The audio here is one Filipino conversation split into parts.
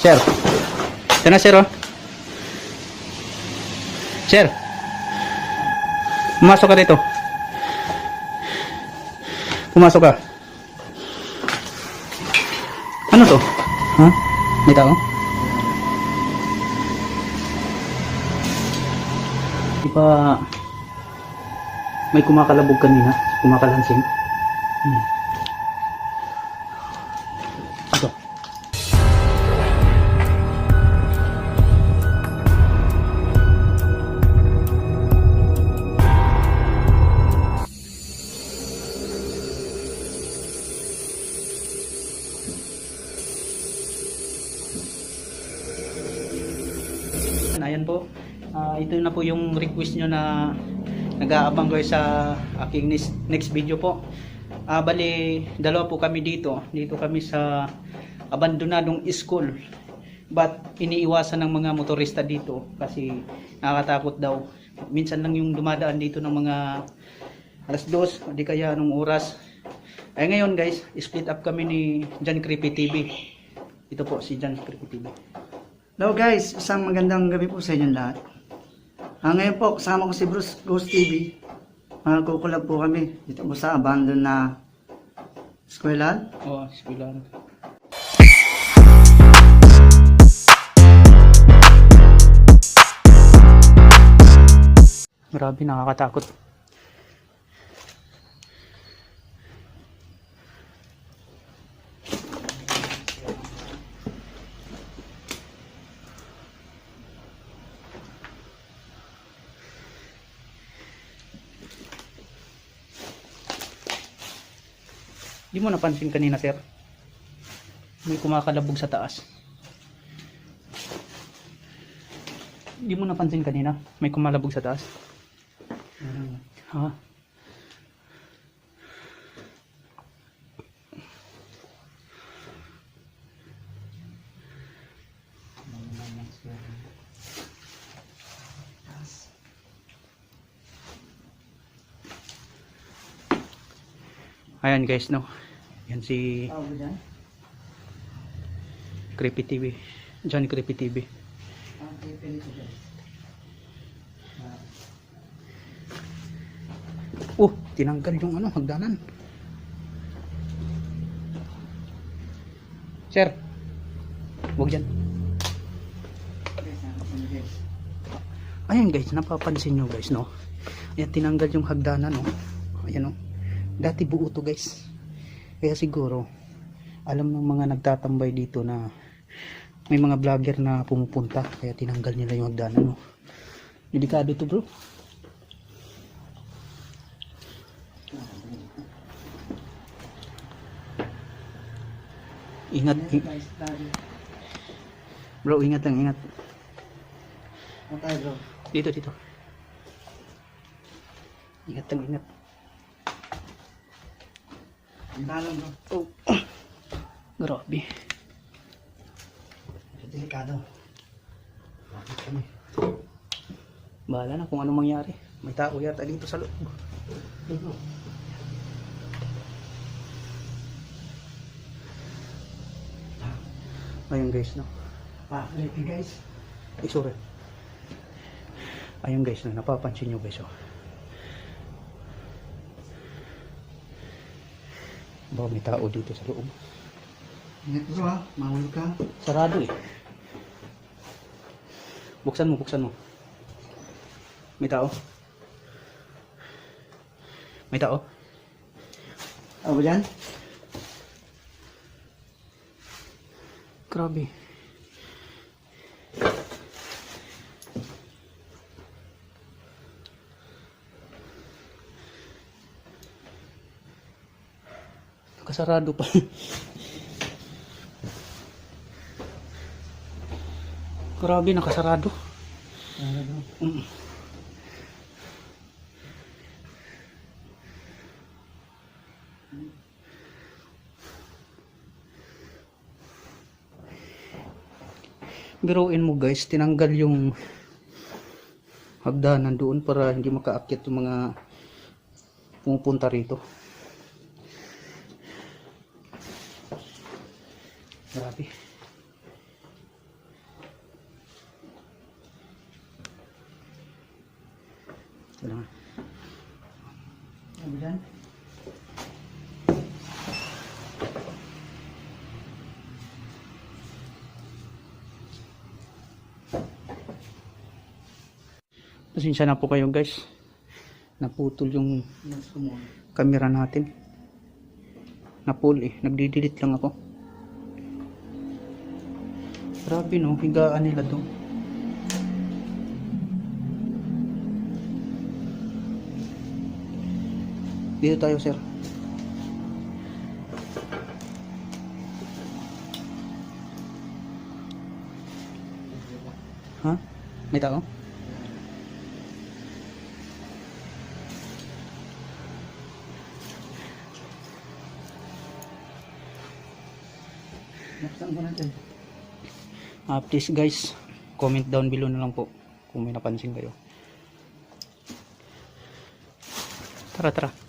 Sir. Ito na, sir, oh. Sir. Pumasok ka dito. Pumasok ka. Ano to? Ha? May tao? Di ba may kumakalabog kanina? Kumakalansing? Hmm. Request nyo na nag-aabang kayo sa aking next, video po. Ah, bali, dalawa po kami dito. Dito kami sa abandonadong school. But iniiwasan ng mga motorista dito kasi nakakatakot daw. Minsan lang yung dumadaan dito ng mga alas dos, di kaya anong oras. Ay ngayon guys, split up kami ni John Creepy TV. Ito po si John Creepy TV. Hello guys, isang magandang gabi po sa inyong lahat. Ah, ngayon po, kasama ko si Bruce Ghost TV. Magkukulab po kami dito po sa abandon na eskwelahan. Oh, eskwelahan. Grabe, nakakatakot. Di mo napansin kanina, sir? May kumakalabog sa taas. Di mo napansin kanina? May kumalabog sa taas? Ha? Ayan guys, no. Yan si? Creepy TV. John Creepy TV. Ah, dyan. Oh, tinanggal yung ano, hagdanan. Sir. Huwag dyan. Ayan guys, napapansin nyo guys, no? Ayan, tinanggal yung hagdanan, no? Ayan, no? Dati buo to guys. Kaya siguro, alam ng mga nagtatambay dito na may mga vlogger na pumupunta. Kaya tinanggal nila yung hagdanan, no? Delikado to bro. Ingat, Ayan i- guys, tayo. bro, ingat lang, ingat. Dito, dito. Ingat lang, ingat. Ang dalang bro. Oh. Grabe. Delikado. Bakit kami? Bahala na kung anong mangyari. May tao yata dito sa loob. Ayun guys, no? Ah, guys. Ay, sorry. Ayun guys, no? Napapansin nyo guys, oh. Baka may tao dito sa loob. Ingat bro ha, mahulog ka. Sarado eh. Buksan mo, buksan mo. May tao. May tao. Tawag ko dyan? Grabe. Nakasarado pa. Grabe, nakasarado. Mm. Biruin mo guys, tinanggal yung hagdanan doon para hindi makaakyat yung mga pumupunta rito. Grabe. Wala nga. Ano dyan? Pasensya na po kayo guys. Naputol yung camera natin. Napul eh. Nagdi-delete lang ako. Grabe no, higaan nila to. Dito tayo sir. Ha? May tao? Naksan ko natin. Ah, please guys, comment down below na lang po kung may napansin kayo. Tara, tara.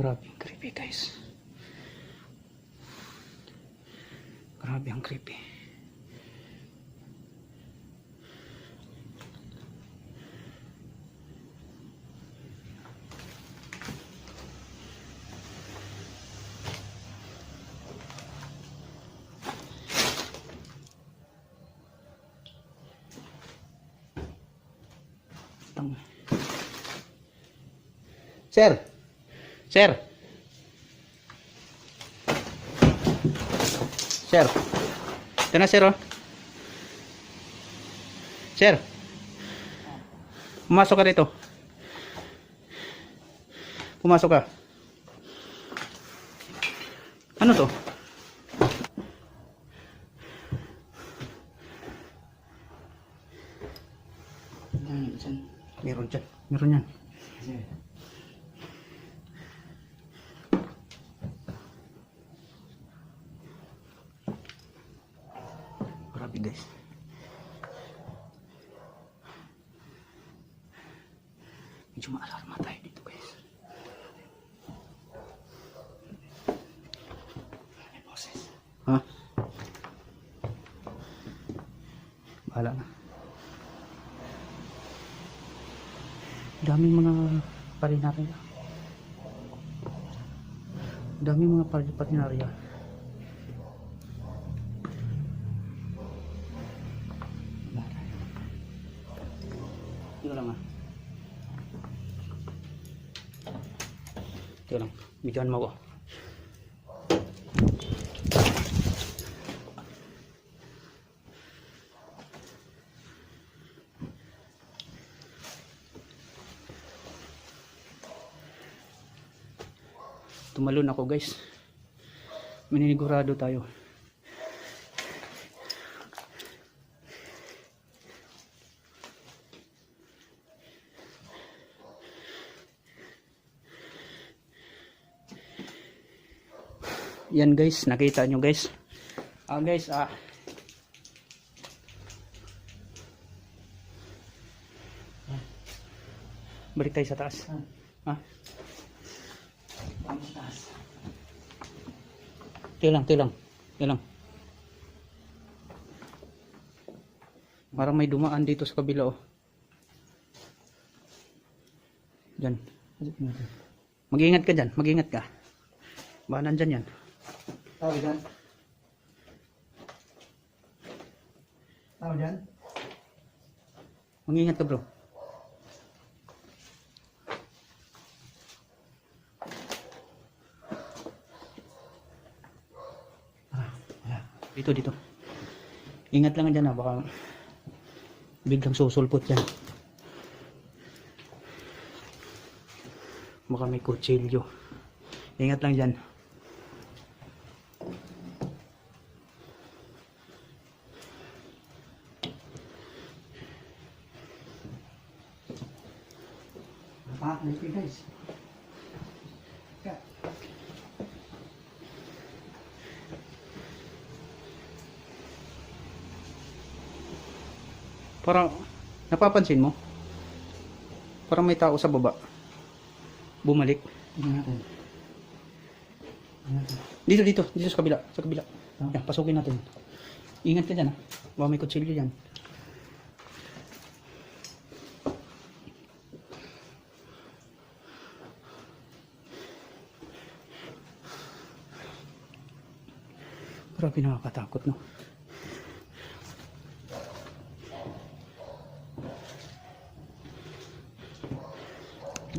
Grabe creepy guys. Grabe ang creepy. Sir! Sir. Sir. Ito na, sir, oh. Sir. Pumasok ka dito. Pumasok ka. Ano to? Yan, dyan. Meron dyan. Meron yan. Kasi, Grabe guys. Medyo maalarma tayo dito guys. may boses. Ha? Bahala na. Daming mga parinarya. Daming mga pari- parinarya. Teka lang ah. Teka lang. Bigyan mo ako. Tumalon ako guys. Maninigurado tayo. Yan guys, nakita nyo guys. Ah guys, ah. Balik tayo sa taas. Ah, Ang taas. Tilang, tilang. Tilang. Parang may dumaan dito sa kabila oh. Diyan. Mag-ingat ka dyan, mag-ingat ka. Baka nandyan yan. Tao dyan. Tao dyan. Mag-ingat ka bro. Dito, dito. Ingat lang dyan ha, baka biglang susulpot yan. Baka may kutsilyo. Ingat lang dyan. Ah, laki guys. Ka. Parang, napapansin mo? Parang may tao sa baba. Bumalik. Dito, dito. Dito sa kabila. Sa kabila. Ah. Yan, pasukin natin. Ingat ka dyan ha. Baka may kutsilyo dyan. Grabe nakakatakot no.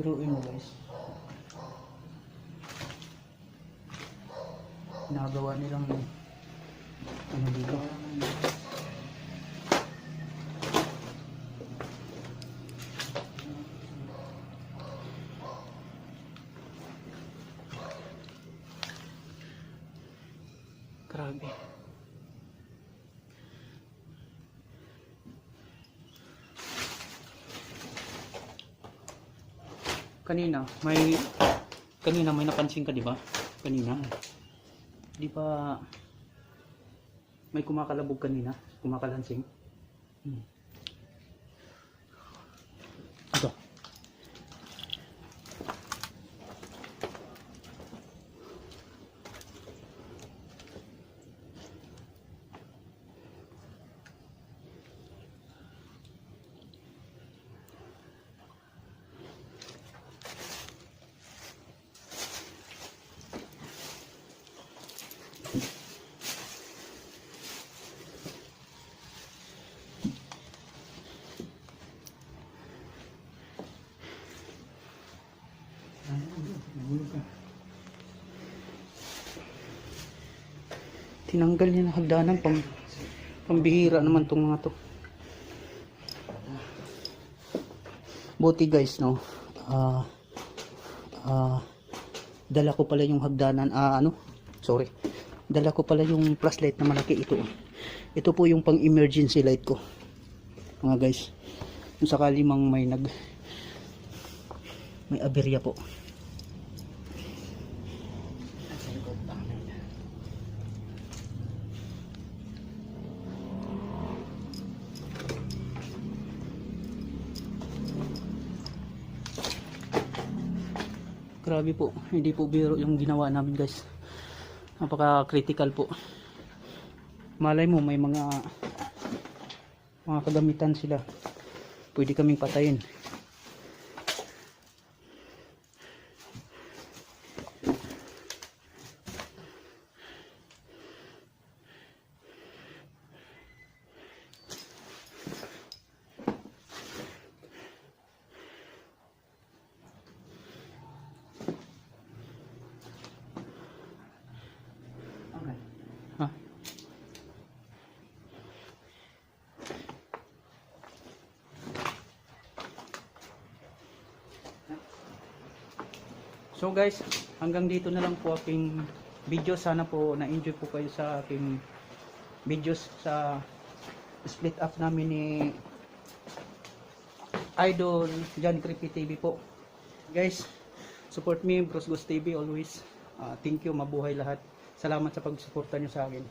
Biruin mo guys. Nagawa nilang ano dito. Grabe. Kanina, may kanina may napansin ka, di ba? Kanina. Di ba may kumakalabog kanina? Kumakalansing? Hmm. Ito. Tinanggal niya ng hagdanan pang pambihira naman tong mga to. Buti guys no. Ah ah dala ko pala yung hagdanan ah ano? Sorry. Dala ko pala yung flashlight na malaki ito. Ito po yung pang emergency light ko. Mga guys. Kung sakali mang may nag may aberya po. Grabe po, hindi po biro yung ginawa namin guys. Napaka critical po. Malay mo may mga mga kagamitan sila. Pwede kaming patayin. So guys, hanggang dito na lang po aking video. Sana po na-enjoy po kayo sa aking videos sa split up namin ni Idol John Creepy TV po. Guys, support me, Bros Ghost TV always. Ah, thank you, mabuhay lahat. Salamat sa pagsuporta nyo sa akin.